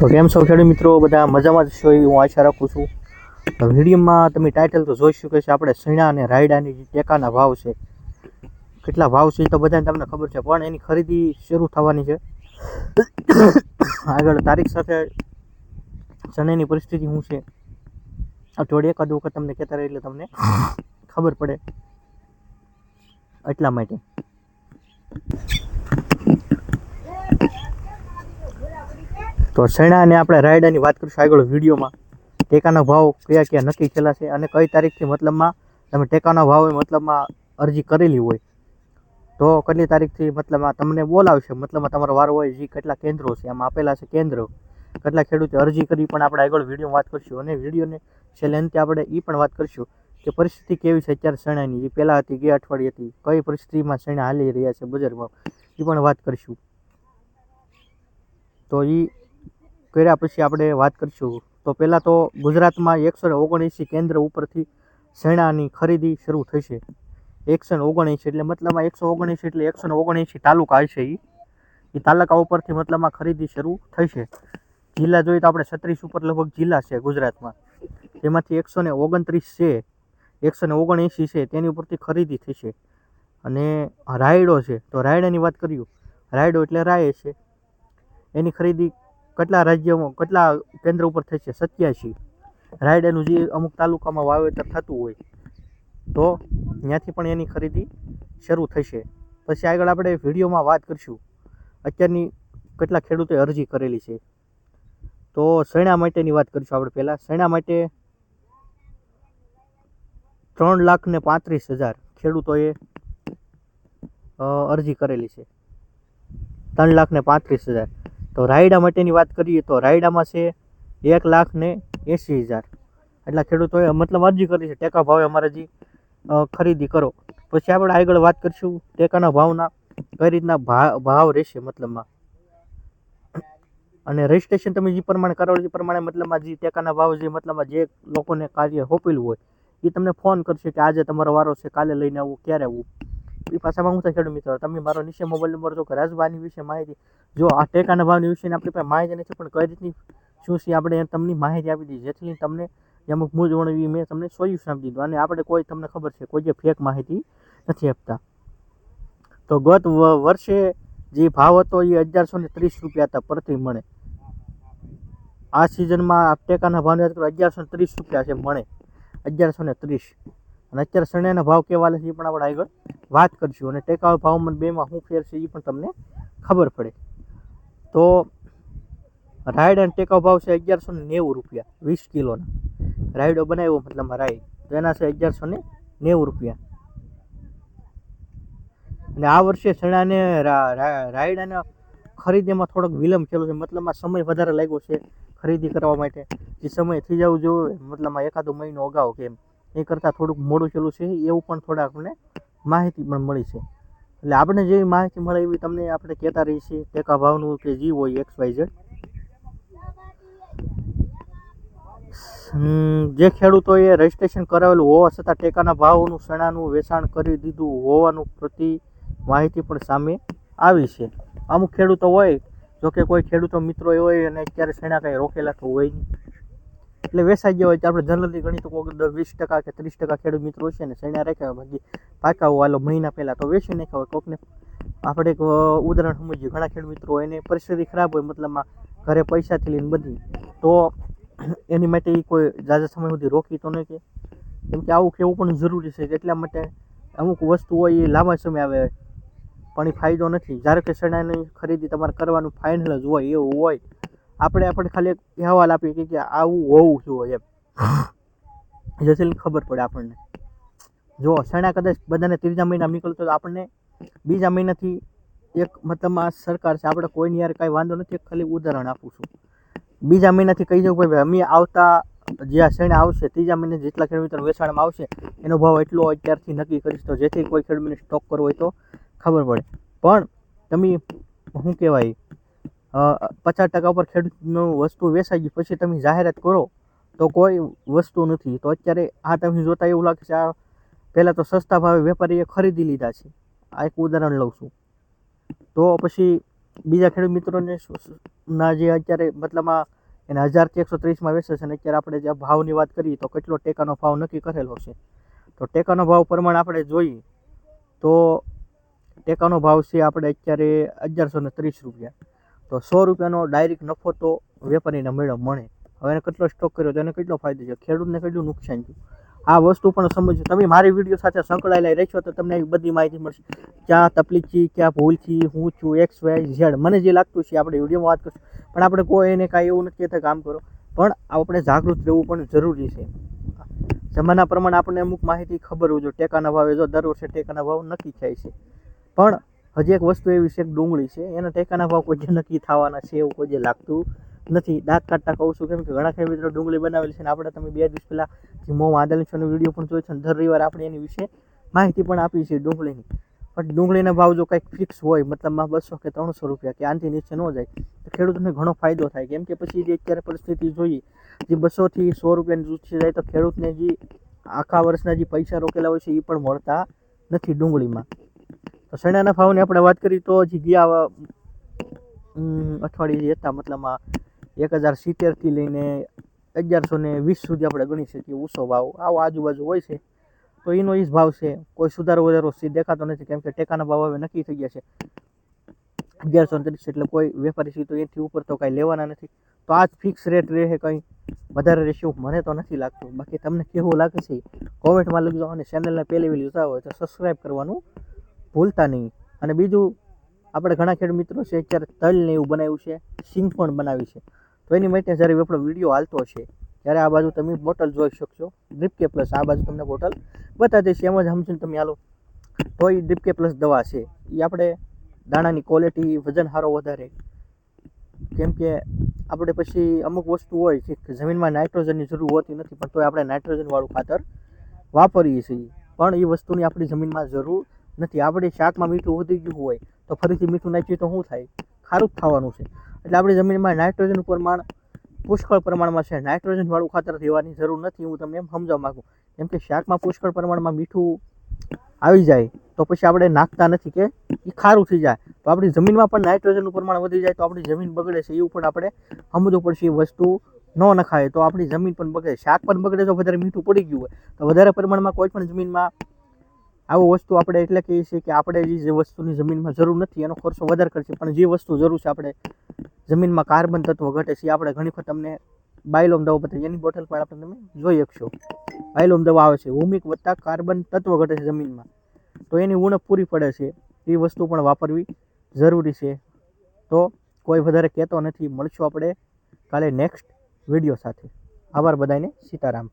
તો કેમ છો ખેડૂત મિત્રો? બધા મજામાં જ છો હું આશા રાખું છું. તો વિડીયોમાં તમે ટાઇટલ તો જોઈ શકો છો, આપણે સૈણા અને રાયડાની જે ટેકાના ભાવ છે, કેટલા ભાવ છે એ તો બધાને તમને ખબર છે, પણ એની ખરીદી શરૂ થવાની છે. આગળ તારીખ સાથે ચણાની પરિસ્થિતિ શું છે? અઠવાડિયે એકાદ વખત તમને કહેતા રહે એટલે તમને ખબર પડે. એટલા માટે. તો શેણા અને આપણે રાયડાની વાત કરીશું આગળ વિડીયોમાં. ટેકાનો ભાવ કયા કયા નક્કી થયેલા છે અને કઈ તારીખથી મતલબમાં તમે ટેકાનો ભાવ મતલબમાં અરજી કરેલી હોય. તો કેટલી તારીખથી મતલબમાં તમને બોલાવશે? મતલબમાં તમારો વારો હોય જે કેટલા કેન્દ્રો છે? આમાં આપેલા છે કેન્દ્રો. કેટલા ખેડૂતે અરજી કરી પણ આપણે આગળ વીડિયો વાત કરીશું. અને વિડીયોને છેલ્લે અંતે આપણે એ પણ વાત કરીશું કે પરિસ્થિતિ કેવી છે અત્યારે શેણાની જે પહેલાં હતી ગયા અઠવાડિયે હતી. કઈ પરિસ્થિતિમાં શેણા હાલી રહ્યા છે બજારમાં? એ પણ વાત કરીશું. તો એ કર્યા પછી આપણે વાત કરીશું. તો પહેલાં તો ગુજરાતમાં એકસો ઓગણએંસી કેન્દ્ર ઉપરથી શેણાની ખરીદી શરૂ થશે એકસો ઓગણએંસી એટલે મતલબમાં એકસો ઓગણએંસી એટલે એકસો ઓગણએંસી તાલુકા છે એ એ તાલુકા ઉપરથી મતલબમાં ખરીદી શરૂ થશે જિલ્લા જોઈએ તો આપણે છત્રીસ ઉપર લગભગ જિલ્લા છે ગુજરાતમાં. તેમાંથી એકસો ને ઓગણત્રીસ છે, એકસો ને ઓગણએંસી છે, તેની ઉપરથી ખરીદી થશે અને રાયડો છે. તો રાયડાની વાત કર્યું રાયડો એટલે રાય છે. એની ખરીદી કેટલા રાજ્યોમાં, કેટલા કેન્દ્ર ઉપર થશે સત્યાસી. રાયડાનું જે અમુક તાલુકામાં વાવેતર થતું હોય, તો ત્યાંથી પણ એની ખરીદી શરૂ થશે. પછી આગળ આપણે વિડીયોમાં વાત કરીશું, અત્યારની કેટલા ખેડૂતોએ અરજી કરેલી છે. તો શેણા માટેની વાત કરીશું આપણે પહેલાં. શેણા માટે ત્રણ લાખ ને પાંત્રીસ હજાર ખેડૂતોએ અરજી કરેલી છે. ત્રણ લાખ ને પાંત્રીસ હજાર. તો રાયડા માટેની વાત કરીએ તો રાયડામાં છે એક લાખ ને એંસી હજાર. એટલા ખેડૂતોએ મતલબ અરજી કરી છે, ટેકા ભાવે અમારે જે ખરીદી કરો. પછી આપણે આગળ વાત કરીશું ટેકાના ભાવના, કઈ રીતના ભાવ રહેશે મતલબમાં. અને રજિસ્ટ્રેશન તમે જે પ્રમાણે કરાવો એ પ્રમાણે મતલબમાં જે ટેકાના ભાવ જે મતલબમાં જે લોકોને કાર્ય સોંપેલું હોય એ તમને ફોન કરશે કે આજે તમારો વારો છે, કાલે લઈને આવવું ક્યારે આવવું એ પાછામાં હું થાય ખેડૂત મિત્રો. તમે મારો નીચે મોબાઈલ નંબર જો રાજવાની વિશે માહિતી. જો આ ટેકાના ભાવની વિશેની આપણી પાસે માહિતી નથી, પણ કઈ રીતની શું છે આપણે તમને માહિતી આપી દીધી જેથી તમને અમુક મૂંઝવણ એવી મેં તમને સોલ્યુશન આપી દીધું. અને આપણે કોઈ તમને ખબર છે, કોઈ જે ફેક માહિતી નથી આપતા. તો ગત વર્ષે જે ભાવ હતો એ અગિયારસો ને ત્રીસ રૂપિયા હતા પ્રતિ મણે. આ સિઝનમાં ટેકાના ભાવની વાત કરો, અગિયારસો ત્રીસ રૂપિયા છે મણે. અગિયારસો ને ત્રીસ. અને અત્યારે ચણાના ભાવ કેવા છે એ પણ આપણે આગળ વાત કરીશું. અને ટેકાવ ભાવમાં બેમાં શું ફેર છે એ પણ તમને ખબર પડે. તો રાયડ અને ટેકાવ ભાવ છે અગિયારસો ને નેવું રૂપિયા, વીસ કિલોના. રાયડો બનાવ્યો મતલબ રાય તો એના છે અગિયારસો ને નેવું રૂપિયા. અને આ વર્ષે શણાને રાઈડ અને ખરીદીમાં થોડોક વિલંબ થયેલો છે. મતલબમાં સમય વધારે લાગ્યો છે ખરીદી કરવા માટે. જે સમય થઈ જવું જોઈએ મતલબમાં એકાદો મહિનો અગાઉ કેમ એ કરતાં થોડુંક મોડું ચેલું છે એવું પણ થોડાક આપણને માહિતી પણ મળી છે. એટલે આપણે જેવી માહિતી મળે એવી તમને આપણે કહેતા રહીએ છીએ ટેકા ભાવનું કે જી હોય એક્સ વાય ઝેડ. જે ખેડૂતોએ રજીસ્ટ્રેશન કરાવેલું હોવા છતાં ટેકાના ભાવનું સણાનું વેચાણ કરી દીધું હોવાનું પ્રતિ માહિતી પણ સામે આવી છે. અમુક ખેડૂતો હોય જોકે કોઈ ખેડૂતો મિત્રો હોય અને અત્યારે ચણા કંઈ રોકેલા તો હોય નહીં. એટલે વેસાઈ ગયા હોય તો આપણે જનરલી ગણી તો કોઈ વીસ ટકા કે ત્રીસ ટકા ખેડૂત મિત્રો છે ને શેણા રાખ્યા બાકી પાકા હોય મહિના પહેલાં તો વેચી નાખ્યા હોય કોકને. આપણે એક ઉદાહરણ સમજીએ, ઘણા ખેડૂત મિત્રો એને પરિસ્થિતિ ખરાબ હોય મતલબમાં ઘરે પૈસાથી લઈને બધી. તો એની માટે એ કોઈ ઝાઝા સમય સુધી રોકી તો નહીં કે કેમ કે આવું કહેવું પણ જરૂરી છે, એટલા માટે અમુક વસ્તુ હોય એ લાંબા સમય આવે, પણ એ ફાયદો નથી. જ્યારે કે ચણાની ખરીદી તમારે કરવાનું ફાઇનલ જ હોય એવું હોય આપણે આપણે ખાલી એક અહેવાલ આપીએ કે આવું હોવું જોઈએ એમ. જેથી ખબર પડે આપણને. જો ચણા કદાચ બધાને ત્રીજા મહિના નીકળતો તો આપણને બીજા મહિનાથી એક મતલબમાં સરકાર છે આપણે કોઈની યાર કાંઈ વાંધો નથી ખાલી ઉદાહરણ આપું છું. બીજા મહિનાથી કહી દઉં કે ભાઈ અમે આવતા જે આ શેણા આવશે ત્રીજા મહિને જેટલા ખેડૂતો વેચાણમાં આવશે એનો ભાવ એટલો અત્યારથી નક્કી કરીશ તો જેથી કોઈ ખેડૂતને સ્ટોક કરવો હોય તો ખબર પડે. પણ તમે શું કહેવાય? પચાસ ટકા ઉપર ખેડૂતનું વસ્તુ વેચાઈ ગઈ, પછી તમે જાહેરાત કરો, તો કોઈ વસ્તુ નથી. તો અત્યારે આ તમે જોતા એવું લાગે છે, આ પહેલાં તો સસ્તા ભાવે વેપારીએ ખરીદી લીધા છે. આ એક ઉદાહરણ લઉં છું. તો પછી બીજા ખેડૂત મિત્રોને ના જે અત્યારે મતલબમાં એને હજારથી એકસો ત્રીસમાં વેચે છે, અને અત્યારે આપણે જે ભાવની વાત કરીએ, તો કેટલો ટેકાનો ભાવ નક્કી કરેલો છે. તો ટેકાનો ભાવ પ્રમાણે આપણે જોઈએ, તો ટેકાનો ભાવ છે આપણે અત્યારે અગિયારસો ને ત્રીસ રૂપિયા. તો સો રૂપિયાનો ડાયરેક્ટ નફો તો વેપારીને મળ્યો, મળે. હવે એને કેટલો સ્ટોક કર્યો તો એને કેટલો ફાયદો છે ખેડૂતને કેટલું નુકસાન થયું? આ વસ્તુ પણ સમજો. તમે મારી વીડિયો સાથે સંકળાયેલા રહેશો તો તમને એવી બધી માહિતી મળશે. ક્યાં તકલીફ છે, ક્યાં ભૂલ છે, હું છું એક્સ વાય ઝેડ મને જે લાગતું છે આપણે વિડીયોમાં વાત કરશું. પણ આપણે કોઈ એને કાંઈ એવું નથી કહેતા કામ કરો. પણ આપણે જાગૃત રહેવું પણ જરૂરી છે. જમાના પ્રમાણે આપણને અમુક માહિતી ખબર હોય જો ટેકાના ભાવે જો દર વર્ષે ટેકાના ભાવ નક્કી થાય છે. પણ હજી એક વસ્તુ એવી છે કે ડુંગળી છે, એના ટેકાના ભાવ કોઈ નક્કી થવાના છે એવું કોઈ લાગતું નથી. દાંત કાઢતા કહું છું કેમ કે ઘણા ખેડૂત મિત્રો ડુંગળી બનાવેલી છે અને આપણે તમે બે દિવસ પહેલાં જે મો વાદળ છોનો વીડિયો પણ જોયો છે અને રવિવારે આપણે એની વિશે માહિતી પણ આપી છે ડુંગળીની. પણ ડુંગળીના ભાવ જો કંઈક ફિક્સ હોય મતલબમાં બસો કે ત્રણસો રૂપિયા કે આનાથી નીચે ન જાય, તો ખેડૂતને ઘણો ફાયદો થાય. કેમ કે પછી જે અત્યારે પરિસ્થિતિ જોઈએ જે બસોથી સો રૂપિયાની જૂથ જાય તો ખેડૂતને જે આખા વર્ષના જે પૈસા રોકેલા હોય છે એ પણ મળતા નથી ડુંગળીમાં. તો શણાના ભાવની આપણે વાત કરી તો હજી ગયા અઠવાડિયે હતા મતલબમાં એક હજાર સિત્તેરથી લઈને અગિયારસો ને વીસ સુધી આપણે ગણી શકીએ ઊંચો ભાવ. આવો આજુબાજુ હોય છે. તો એનો એ જ ભાવ છે. કોઈ સુધારો વધારો સી દેખાતો નથી, કેમ કે ટેકાના ભાવ હવે નક્કી થઈ ગયા છે. અગિયારસો ત્રીસ એટલે કોઈ વેપારી સી તો એથી ઉપર તો કાંઈ લેવાના નથી. તો આ જ ફિક્સ રેટ રહે કંઈ? વધારે રહેશે મને તો નથી લાગતું. બાકી તમને કેવું લાગે છે? કોમેન્ટમાં લખજો અને ચેનલને પહેલી વહેલી જોતા હોય તો સબસ્ક્રાઈબ કરવાનું ભૂલતા નહીં. અને બીજું, આપણે ઘણા ખેડ મિત્રો છે, અત્યારે તલ ને એવું બનાવ્યું છે, સિંગ પણ બનાવી છે. તો એની માટે જ્યારે આપણો વીડિયો હાલતો છે, ત્યારે આ બાજુ તમે બોટલ જોઈ શકશો ડ્રીપ કે પ્લસ આ બાજુ તમને બોટલ બતાવી દઈશ. એમ જ સમજીને તમે હાલો. તો એ ડ્રીપ કે પ્લસ દવા છે. એ આપણે દાણાની ક્વોલિટી વજન સારો વધારે. કેમ કે આપણે પછી અમુક વસ્તુ હોય કે જમીનમાં નાઇટ્રોજનની જરૂર હોતી નથી, પણ તોય આપણે નાઇટ્રોજનવાળું ખાતર વાપરીએ છીએ. પણ એ વસ્તુની આપણી જમીનમાં જરૂર નથી. આપણે શાકમાં મીઠું વધી ગયું હોય તો ફરીથી મીઠું નાખીએ તો શું થાય? ખારું જ થવાનું છે. એટલે આપણી જમીનમાં નાઇટ્રોજનનું પ્રમાણ, પુષ્કળ પ્રમાણમાં છે. નાઇટ્રોજનવાળું ખાતર દેવાની જરૂર નથી. હું તમને એમ સમજાવવા માગું. કેમ કે શાકમાં પુષ્કળ પ્રમાણમાં મીઠું આવી જાય તો પછી આપણે નાખતા નથી કે એ ખારું થઈ જાય. તો આપણી જમીનમાં પણ નાઇટ્રોજનનું પ્રમાણ વધી જાય તો આપણી જમીન બગડે છે. એવું પણ આપણે સમજવું પડશે. એ વસ્તુ ન નખાય તો આપણી જમીન પણ બગડે. શાક પણ બગડે તો વધારે મીઠું પડી ગયું હોય. તો વધારે પ્રમાણમાં કોઈ પણ જમીનમાં આવું વસ્તુ આપણે એટલે કહીએ છીએ કે આપણે જે વસ્તુની જમીનમાં જરૂર નથી, એનો ખર્ચો વધારે કરશે. પણ જે વસ્તુ જરૂર છે આપણે જમીનમાં કાર્બન તત્વ ઘટે છે આપણે ઘણી વખત તમને બાયલોમ દવા બતાવી એની બોટલ પણ આપણે તમે જોઈ શકશો. બાયલોમ દવા આવે છે હુમિક વત્તા કાર્બન તત્વ ઘટે છે જમીનમાં. તો એની ઉણપ પૂરી પડે છે, એ વસ્તુ પણ વાપરવી જરૂરી છે. તો કોઈ વધારે કહેતો નથી, મળશું આપણે કાલે નેક્સ્ટ વીડિયો સાથે. આભાર બધાને સીતારામ.